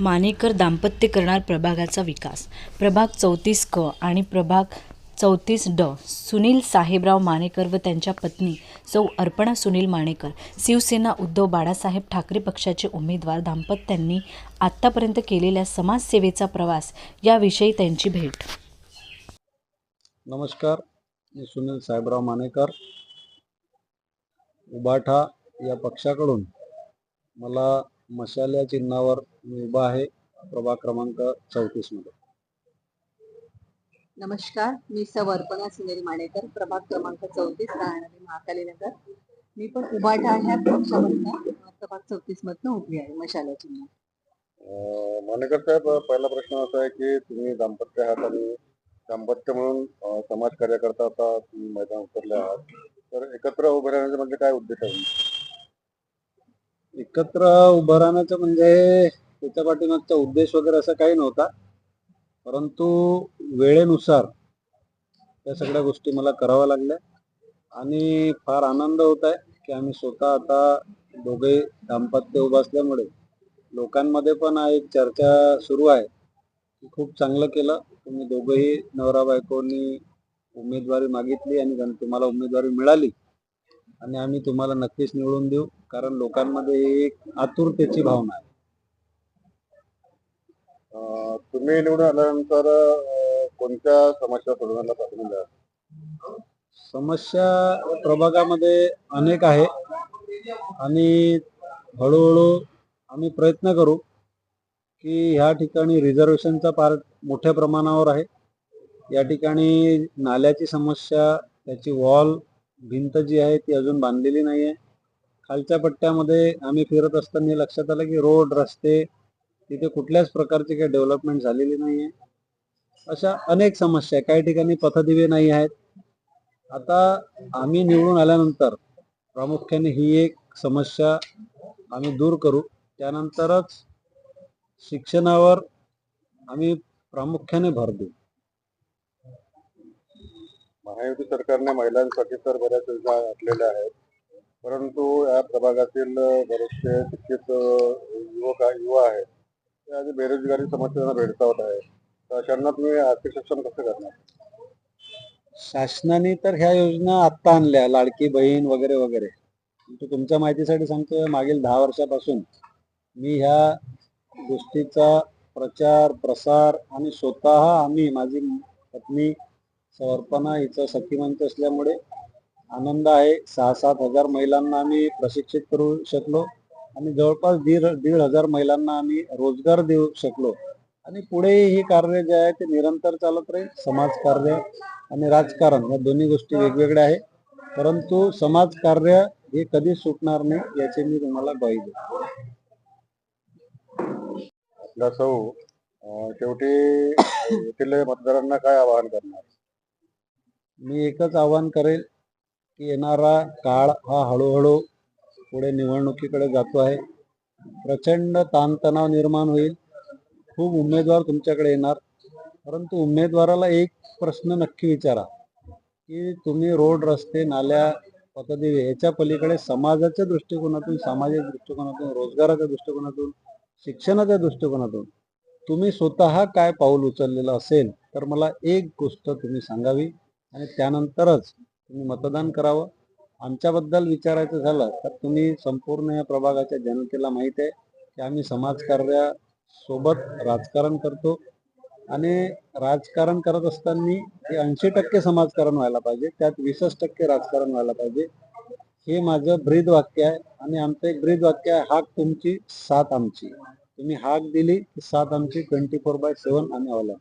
मानेकर दाम्पत्य करणार प्रभागाचा विकास. प्रभाग चौतीस क आणि प्रभाग चौतीस ड सुनील साहेबराव मानेकर व त्यांच्या पत्नी सौ अर्पणा सुनील मानेकर शिवसेना उद्धव बाळासाहेब ठाकरे पक्षाचे उमेदवार. दाम्पत्यांनी आत्तापर्यंत केलेल्या समाजसेवेचा प्रवास याविषयी त्यांची भेट. नमस्कार मी सुनील साहेबराव मानेकर उबाठा या पक्षाकडून मला मशाल या चिन्हावर मी उभा आहे. प्रभाग क्रमांक चौतीसमध्ये नमस्कार. मी सवर्पणा सुनील माणेकर प्रभाग क्रमांक चौतीस राहणारी महाकाली नगर. मी पण उभाटा ह्या पक्षामधनं प्रभाग चौतीस मधनं उभी आहे मशाला चिन्ह मानेकर साहेब पहिला प्रश्न असा आहे की तुम्ही दाम्पत्य आहात आणि दाम्पत्य म्हणून अं, समाजकार्य करता आता तुम्ही मैदान उतरले आहात. तर एकत्र उभे राहण्याचा म्हणजे काय उद्देश आहे? एकत्र उभं राहण्याचं म्हणजे त्याच्या पाठीमागचा उद्देश वगैरे असा काही नव्हता. परंतु वेळेनुसार त्या सगळ्या गोष्टी मला कराव्या लागल्या. आणि फार आनंद होत आहे की आम्ही स्वतः आता दोघे दाम्पत्य उभं असल्यामुळे लोकांमध्ये पण हा एक चर्चा सुरू आहे. की खूप चांगलं केलं. तुम्ही दोघंही नवरा बायकोनी उमेदवारी मागितली आणि तुम्हाला उमेदवारी मिळाली. आणि आम्ही तुम्हाला नक्कीच निवडून देऊ कारण लोकांमध्ये एक आतुरतेची भावना आहे. तुम्ही निवडून आल्यानंतर कोणत्या समस्या सोडवण्याला प्राधान्य द्याल? समस्या प्रभागामध्ये अनेक आहे. आणि हळूहळू आम्ही प्रयत्न करू की ह्या ठिकाणी रिझर्वेशनचा पार्ट मोठ्या प्रमाणावर आहे. या ठिकाणी नाल्याची समस्या त्याची वॉल भिंत जी आहे ती अजून बांधलेली नाही आहे खालच्या पट्ट्यामध्ये आम्ही फिरत असताना लक्षात आलं की रोड रस्ते तिथे कुठल्याच प्रकारची काही डेव्हलपमेंट झालेली नाही आहे अशा अनेक समस्या आहे काही ठिकाणी पथदिवे नाही आहेत. आता आम्ही निवडून आल्यानंतर प्रामुख्याने ही एक समस्या आम्ही दूर करू. त्यानंतरच शिक्षणावर आम्ही प्रामुख्याने भर देऊ. महायुती सरकारने महिलांसाठी तर बऱ्याच योजना आखलेल्या आहेत. परंतु या प्रभागातील बरेचसे शिक्षित युवक युवा आहेत ते आज बेरोजगारी समस्यांना भेडसावत आहेत. तर अशांना तुम्ही आर्थिक सक्षम कसं करणार? शासनाने तर ह्या योजना आत्ता आणल्या लाडकी बहीण वगैरे वगैरे. तुमच्या माहितीसाठी सांगतोय मागील दहा वर्षापासून मी ह्या गोष्टीचा प्रचार प्रसार आणि स्वतः आम्ही माझी पत्नी समर्पणा हिचं सखीमंच असल्यामुळे आनंद आहे. सहा सात हजार महिलांना आम्ही प्रशिक्षित करू शकलो आणि जवळपास दीड दीड हजार महिलांना आम्ही रोजगार देऊ शकलो. आणि पुढे हे कार्य जे आहे ते निरंतर चालत राहील. समाजकार्य आणि राजकारण या दोन्ही गोष्टी वेगवेगळ्या आहे परंतु समाजकार्य हे कधीच सुटणार नाही याची मी तुम्हाला ग्वाही देतो. आपल्या सौ शेवटी येथील मतदारांना काय आवाहन करणार? मी एकच आवाहन करेल की येणारा काळ हा हळूहळू पुढे निवडणुकीकडे जातो आहे. प्रचंड ताणतणाव निर्माण होईल. खूप उमेदवार तुमच्याकडे येणार. परंतु उमेदवाराला एक प्रश्न नक्की विचारा की तुम्ही रोड रस्ते नाल्या पथदिवे याच्या पलीकडे समाजाच्या दृष्टिकोनातून सामाजिक दृष्टिकोनातून रोजगाराच्या दृष्टिकोनातून शिक्षणाच्या दृष्टिकोनातून तुम्ही स्वतः काय पाऊल उचललेलं असेल तर मला एक गोष्ट तुम्ही सांगावी. आणि त्यानंतरच तुम्ही मतदान करावं. आमच्याबद्दल विचारायचं झालं तर तुम्ही संपूर्ण या प्रभागाच्या जनतेला माहीत आहे की आम्ही समाजकार्या सोबत राजकारण करतो. आणि राजकारण करत असताना हे ऐंशी टक्के समाजकारण व्हायला पाहिजे त्यात वीसच टक्के राजकारण व्हायला पाहिजे. हे माझं ब्रीद वाक्य आहे आणि आमचं एक ब्रीद वाक्य आहे हाक तुमची साथ आमची. तुम्ही हाक दिली की साथ आमची ट्वेंटी फोर बाय सेवन आम्ही अवलंब